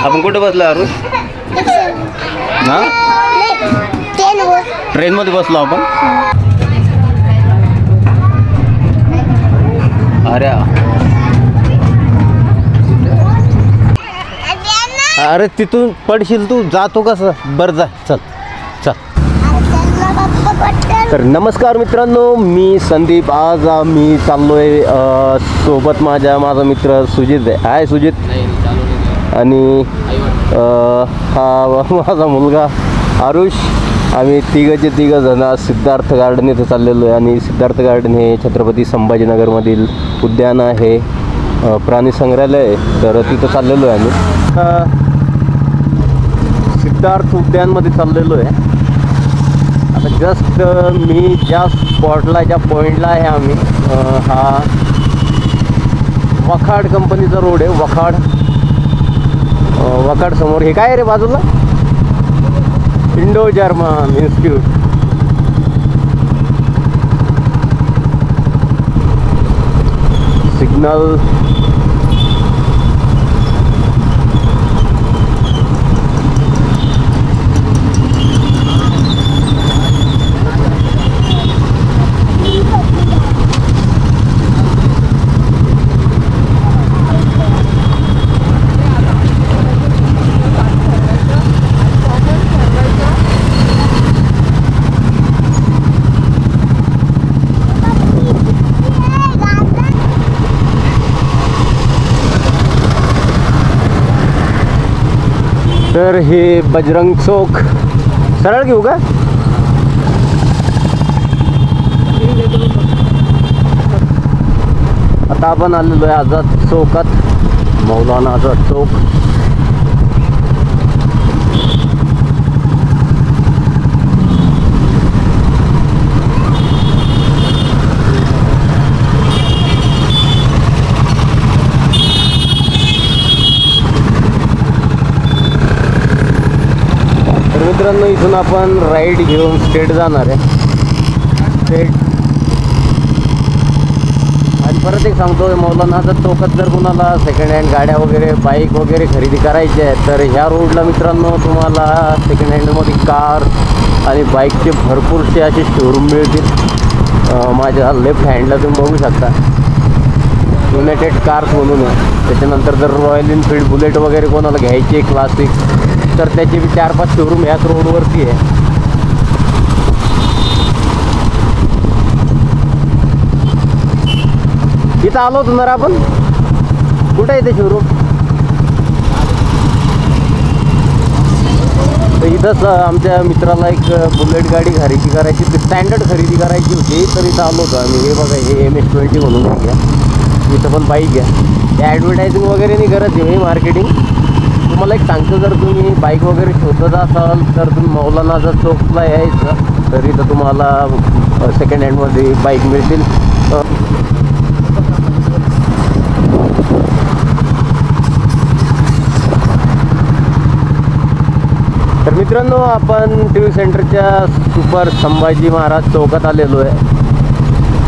आपण कुठे बसलो अरुण हा ट्रेनमध्ये बसलो आपण अरे अरे तिथून पडशील तू जातो कसं? बरं जा चल चल. तर नमस्कार मित्रांनो मी संदीप. आज मी चाललोय अ, सोबत माझ्या माझा मित्र सुजित आहे. हाय सुजित. आणि हा माझा मुलगा आरुष. आम्ही तिघंचे तिघं जण आज सिद्धार्थ गार्डन इथं चाललेलो आहे. आणि सिद्धार्थ गार्डन हे छत्रपती संभाजीनगरमधील उद्यान आहे प्राणी संग्रहालय आहे. तर तिथं चाललेलो आहे आम्ही. सिद्धार्थ उद्यानमध्ये चाललेलो आहे. आता जस्ट मी ज्या स्पॉटला ज्या पॉईंटला आहे आम्ही हा वखाड कंपनीचा रोड आहे वखाड. वखाड समोर. हे काय रे बाजूला? इंडो जर्मन इन्स्टिट्यूट सिग्नल तर हे बजरंग चौक. सरळ घेऊ का? आता आपण आलेलो आहे आझाद चौकात. मौलाना आझाद चौक. मित्रांनो इथून आपण राईड घेऊन स्टेट जाणार आहे. स्टेट. आणि परत एक सांगतो मौलानाचा चौकात जर कुणाला सेकंड हँड गाड्या वगैरे बाईक वगैरे खरेदी करायची आहे तर ह्या रोडला मित्रांनो तुम्हाला सेकंड हँडमध्ये कार आणि बाईकचे भरपूरसे असे शोरूम मिळतील. माझ्या लेफ्ट हँडला तुम्ही बघू शकता. युनायटेड कार्स म्हणून आहे. त्याच्यानंतर जर रॉयल एनफिल्ड बुलेट वगैरे कोणाला घ्यायची आहे क्लासिक तर त्याचे बी चार पाच शोरूम ह्याच रोडवरती आहे. इथं आलो होतो ना आपण. कुठं आहे ते शोरूम तर इथंच आमच्या मित्राला एक बुलेट गाडी खरेदी करायची ती स्टँडर्ड खरेदी करायची होती. तर इथं आलो होतो आम्ही. हे बघा हे एम एस ट्वेंटी म्हणून घ्या. इथं पण बाईक घ्या. ते ॲडव्हर्टायझिंग वगैरे नाही करत आहे मार्केटिंग तुम्हाला एक सांगतो जर तुम्ही बाईक वगैरे शोधत असाल तर तुम्ही मौलानाचा चौकला यायचं तर इथं तुम्हाला सेकंड हँडमध्ये बाईक मिळतील. तर मित्रांनो आपण टी व्ही सेंटरच्या सुपर संभाजी महाराज चौकात आलेलो आहे.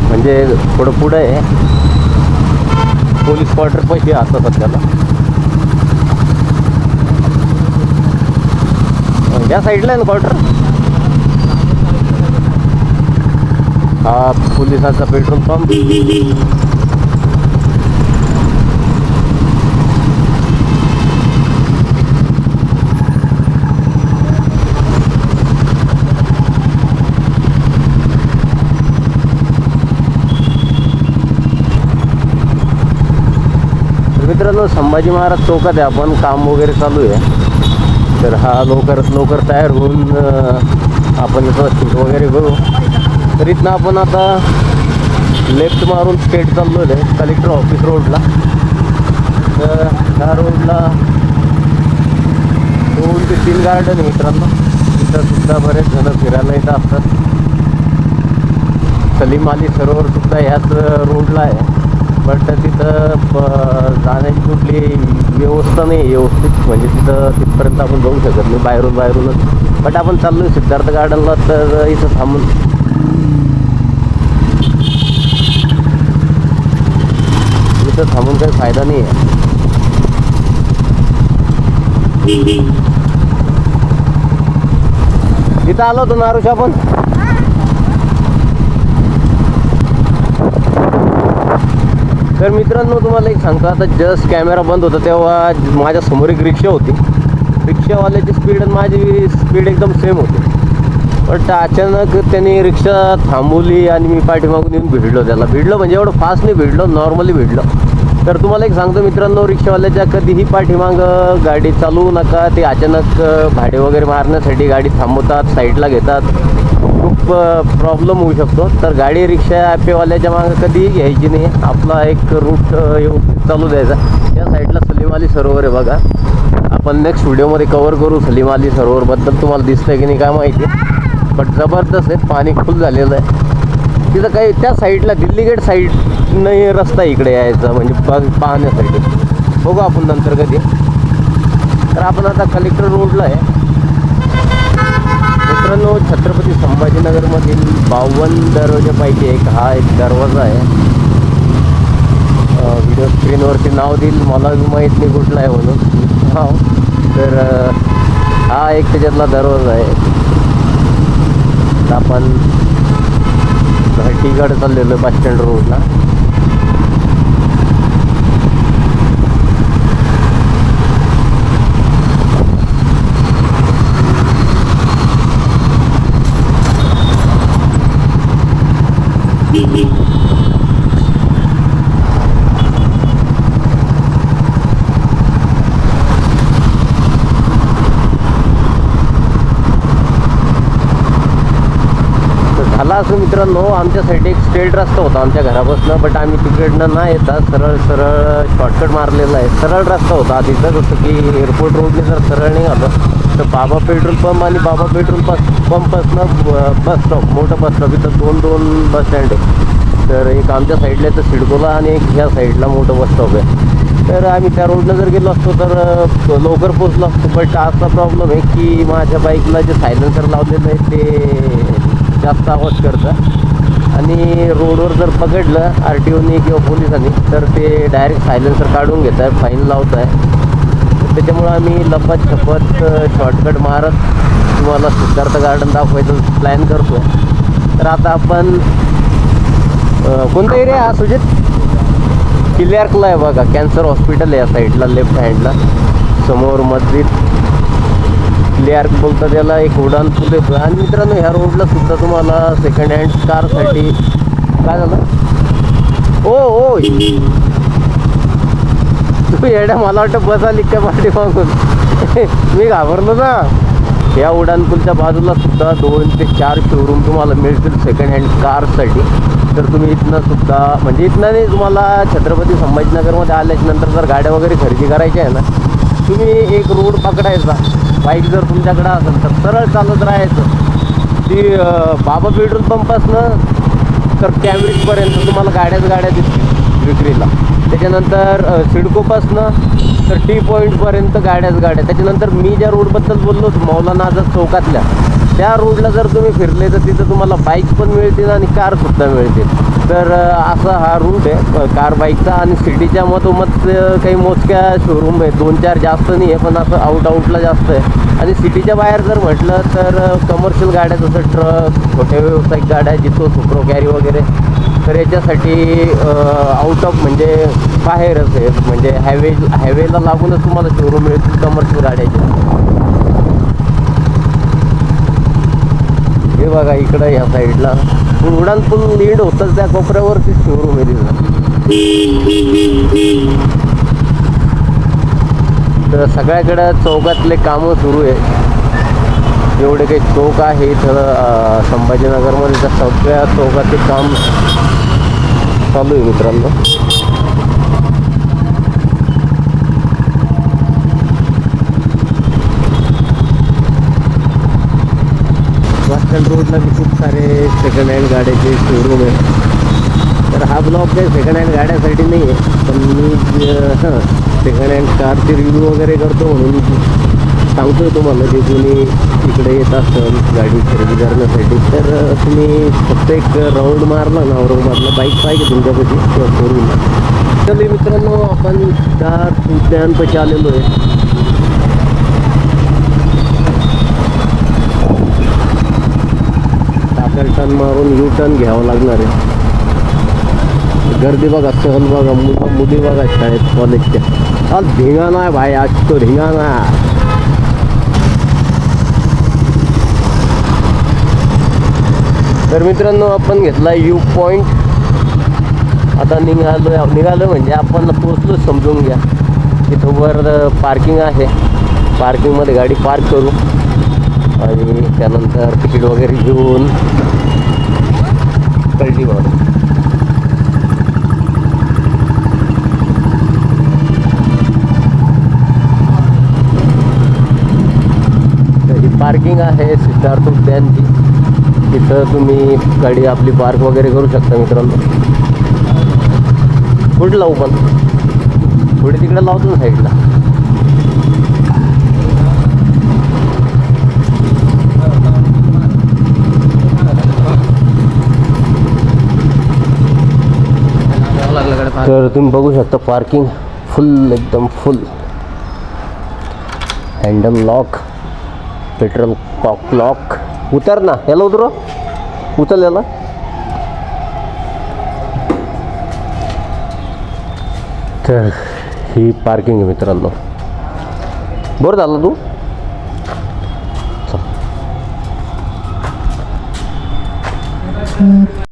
म्हणजे थोडं पुढं आहे. पोलीस क्वार्टर पैसे असतात त्याला या साईडला आहे ना क्वार्टर हा पोलिसाचा पेट्रोल पंप मित्रांनो संभाजी महाराज चौकात आहे. आपण काम वगैरे चालू आहे. तर हा लवकरात लवकर तयार होऊन आपण याचं शूट वगैरे करू. तर इथनं आपण आता लेफ्ट मारून स्टेट चाललो आहे कलेक्टर ऑफिस रोडला तर ह्या रोडला दोन ते तीन गार्डन आहे मित्रांनो. तिथं सुद्धा बरेच जण फिरायला येत असतात सलीम अली सरोवर सुद्धा ह्याच रोडला आहे. बट तिथं जाण्याची कुठली व्यवस्था नाही व्यवस्थित. म्हणजे तिथं तिथपर्यंत आपण जाऊ शकत नाही बाहेरून बाहेरूनच. बट आपण चाललो सिद्धार्थ गार्डनला तर इथं थांबून. इथं थांबून काही फायदा नाही आहे तिथं आलो होतो नारुष आपण? तर मित्रांनो तुम्हाला एक सांगतो आता जस्ट कॅमेरा बंद होता तेव्हा माझ्यासमोर एक रिक्षा होती. रिक्षावाल्याची स्पीड आणि माझी स्पीड एकदम सेम होती. बट अचानक त्यांनी रिक्षा थांबवली आणि मी पाठीमागून येऊन भिडलो त्याला. भिडलो म्हणजे एवढं फास्ट नाही भिडलो नॉर्मली भिडलो. तर तुम्हाला एक सांगतो मित्रांनो रिक्षावाल्याच्या कधीही पाठीमाग गाडी चालवू नका. ते अचानक भाडे वगैरे मारण्यासाठी गाडी थांबवतात साईडला घेतात. खूप प्रॉब्लेम होऊ शकतो. तर गाडी रिक्षा ॲपेवाल्याच्या मागं कधीही घ्यायची नाही. आपला एक रूट चालू द्यायचा. या साईडला सलीम अली सरोवर आहे बघा. आपण नेक्स्ट व्हिडिओमध्ये कवर करू सलीम अली सरोवरबद्दल तुम्हाला दिसतंय की नाही काय माहिती. बट जबरदस्त आहे. पाणी फुल झालेलं आहे. तिथं काही त्या साईडला दिल्ली गेट साईडने रस्ता इकडे यायचा. म्हणजे बघ पाहण्यासाठी. बघू आपण नंतर कधी. तर आपण आता कलेक्टर रोडला आहे. मित्रांनो छत्रपती संभाजीनगरमधील बावन्न दरवाजापैकी एक हा एक दरवाजा आहे. व्हिडिओ स्क्रीनवरती नाव देईल मला माहीत नाही कुठला आहे म्हणून. हा तर हा एक त्याच्यातला दरवाजा आहे. आपण घाटीकडे चाललेलो बस स्टँड रोडला तर झाला असं मित्रांनो आमच्यासाठी एक स्ट्रेट रस्ता होता आमच्या घरापासून बट आम्ही तिकडनं ना येता सरळ सरळ शॉर्टकट मारलेला आहे. सरळ रस्ता होता तिथं जसं की एअरपोर्ट रोडने जर सरळ निघालं तर बाबा पेट्रोल पंप आणि बाबा पेट्रोल पंप पंपपासनं बस स्टॉप मोठं बस स्टॉप इथं दोन दोन बस स्टँड आहे तर एक आमच्या साईडला तर सिडकोला आणि एक ह्या साईडला मोठं बस स्टॉप आहे. तर आम्ही त्या रोडनं जर गेलो असतो तर लवकर पोचलो असतो. बट असा प्रॉब्लेम आहे की माझ्या बाईकला जे सायलेन्सर लावलेलं आहे ते जास्त आवाज करतं. आणि रोडवर जर पकडलं आर टी ओनी किंवा पोलिसांनी तर ते डायरेक्ट सायलेन्सर काढून घेत आहे फाईन लावत आहे त्याच्यामुळं आम्ही लपत छपत शॉर्टकट मारत तुम्हाला सिद्धार्थ गार्डन दाखवायचं प्लॅन करतो तर आता आपण कोणता एरिया हा सुजित? किल्ल्यार्कला आहे बघा कॅन्सर हॉस्पिटल आहे या साईडला लेफ्ट हँडला समोर मस्जिद. क्लिअर्क बोलतात त्याला एक उडान पूल येतो आणि मित्रांनो ह्या रोडला सुद्धा तुम्हाला सेकंड हँड कारसाठी काय झालं? ओ ओ! तू येड्या मला वाटतं बस आली काय पाठी मागून? मी घाबरलो ना. या उड्डाणपूलच्या बाजूला सुद्धा दोन ते चार शोरूम तुम्हाला मिळतील सेकंड हँड कारसाठी तर तुम्ही इथनं सुद्धा म्हणजे इथनं नाही तुम्हाला छत्रपती संभाजीनगरमध्ये आल्याच्यानंतर जर गाड्या वगैरे खरेदी करायच्या आहे ना तुम्ही एक रोड पकडायचा. बाईक जर तुमच्याकडं असेल तर सरळ चालत राहायचं. ती बाबा पेट्रोल पंपासनं तर कॅम्ब्रिजपर्यंत तुम्हाला गाड्याच गाड्या दिसतील विक्रीला. त्याच्यानंतर सिडकोपासनं तर टी पॉईंटपर्यंत गाड्याच गाड्या. त्याच्यानंतर मी ज्या रोडबद्दल बोललो मौलाना आझाद चौकातल्या. त्या रोडला जर तुम्ही फिरले तर तिथं तुम्हाला बाईक पण मिळतील आणि कारसुद्धा मिळतील. तर असा हा रूट आहे. कार बाईकचा आणि सिटीच्या मधोमध काही मोजक्या शोरूम आहे दोन चार जास्त नाही आहे पण असं आउट आउटला जास्त आहे. आणि सिटीच्या बाहेर जर म्हटलं तर कमर्शियल गाड्या जसं ट्रक छोट्या व्यावसायिक गाड्या जितो सुप्रो कॅरी वगैरे तर याच्यासाठी आउट ऑफ म्हणजे बाहेरच आहे. म्हणजे हायवे हायवेला लागूनच तुम्हाला शोरूम मिळतील कमर्शियल गाड्याचे. हे बघा इकडं या साईडला उडान लीड होतच त्या कोपऱ्यावरती शोरूम आहे तिथं तर सगळ्याकडं चौकातले कामं सुरू आहे. जेवढे काही चौक आहे तर संभाजीनगरमध्ये त्या सगळ्या चौकाचे काम चालू आहे मित्रांनो. बस रोडला खूप सारे सेकंड हँड गाड्याचे शोरूम आहे. तर हा ब्लॉग काही सेकंड हँड गाड्यासाठी नाही आहे पण मी सेकंड हँड कारचे रिव्ह्यू वगैरे करतो म्हणून सांगतोय तुम्हाला जे तुम्ही इकडे येत असाल गाडी खरेदी करण्यासाठी. तर तुम्ही फक्त एक राऊंड मारला ना औरंगाबादला बाईक पाहिजे तुमच्यापाशी किंवा फोर व्हीलर तर मित्रांनो आपण चार उद्यानपाशी आलेलो आहे. टाकल टर्न मारून यू टर्न घ्यावं लागणार आहे. गर्दी बघा सहल बघा मुलं मुली बघा शाळेत कॉलेजच्या आज धिंगाणा आहे भाई आज तो धिंगाणा तर मित्रांनो आपण घेतला यू पॉईंट आता निघालो निघालो म्हणजे आपण पोचलो समजून घ्या. तिथं वर पार्किंग आहे. पार्किंगमध्ये गाडी पार्क करू. आणि त्यानंतर तिकीट वगैरे घेऊन कळली मारू पार्किंग आहे सिद्धार्थ उद्यानची. तिथं तुम्ही गाडी आपली पार्क वगैरे करू शकता मित्रांनो. पुढे लावू पण पुढे तिकडे लावतो ना साईडला तर तुम्ही बघू शकता पार्किंग फुल एकदम full handle lock petrol cock lock उतर ना याला उतरो? उतर याला. तर ही पार्किंग आहे मित्रांनो. बरं झालं तू?